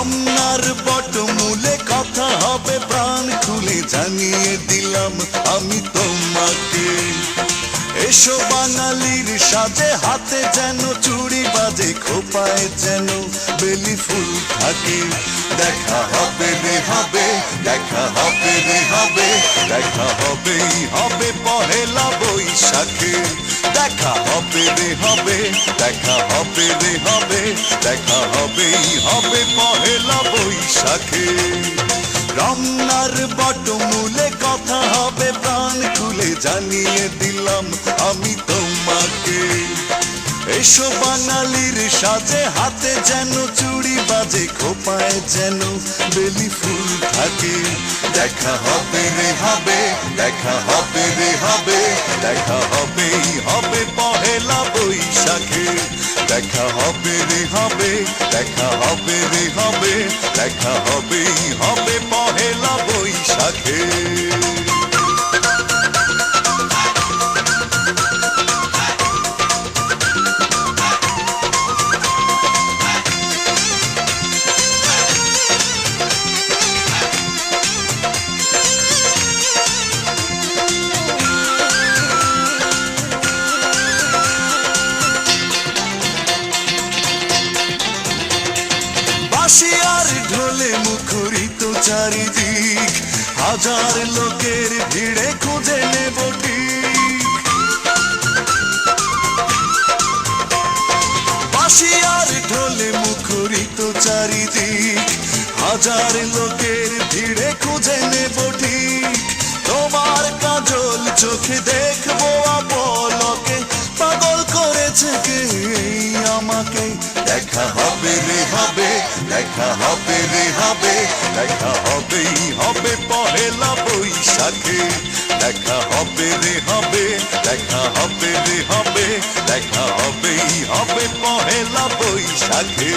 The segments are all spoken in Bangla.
আমার বট মূলে কথা হবে প্রাণ খুলে জানিয়ে দিলাম আমি তোমাকে। এসো বাঙালির সাজে, হাতে যেন চুড়ি বাজে, খোপায় যেন বেলি ফুল থাকে। দেখা হবে রে হবে, দেখা হবে রে হবে, দেখা হবেই হবে পহেলা বৈশাখে। দেখা হবে রে হবে, দেখা হবে রে হবে, দেখা হবেই হবে পহেলা বৈশাখে। রমনার বটমূলে জানিয়ে দিলাম আমি তোমাকে। এসো বাঙালির সাজে, হাতে যেন চুড়ি বাজে, খোপায় যেন বেলি ফুল থাকে। দেখা হবে রে হবে, দেখা হবে রে হবে, দেখা হবেই হবে পহেলা বৈশাখে। দেখা হবে রে হবে, দেখা হবে রে হবে, দেখা হবেই হবে পহেলা বৈশাখে। চারিদিক, হাজার লোকের ভিড়ে খুঁজে নেব আর ঢোলে মুখরিত চারিদিক, হাজার লোকের ভিড়ে খুঁজে নেব ঠিক। তোমার কাজল চোখে দেখব আপলকে, পাগল করেছে কে? আমাকে। দেখা হবে রে হবে, দেখা হবে রে হবে, দেখা হবেই হবে পহেলা বৈশাখে। দেখা হবে রে হবে, দেখা হবে রে হবে, দেখা হবেই হবে পহেলা বৈশাখে।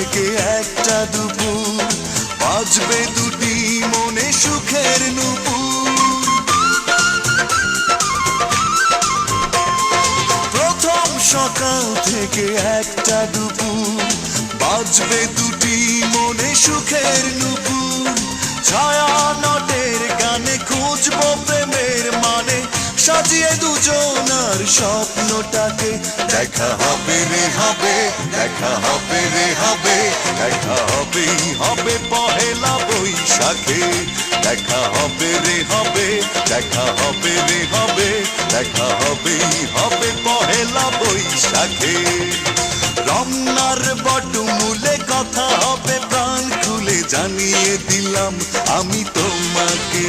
থেকে একটা দুপুর। বাজবে দুটি মনে সুখের নুপুর। প্রথম সকাল থেকে একটা দুপুর। বাজবে দুটি মনে সুখের নুপুর। ছায়া সাজিয়ে দুজনার স্বপ্নটাকে। দেখা হবে রে হবে দেখা হবে রে হবে দেখা হবে হবে পহেলা বৈশাখে। দেখা হবে রে হবে দেখা হবে রে হবে দেখা হবে হবে পহেলা বৈশাখে। রমনার বটমূলে কথা হবে প্রাণ খুলে জানিয়ে দিলাম আমি তোমাকে।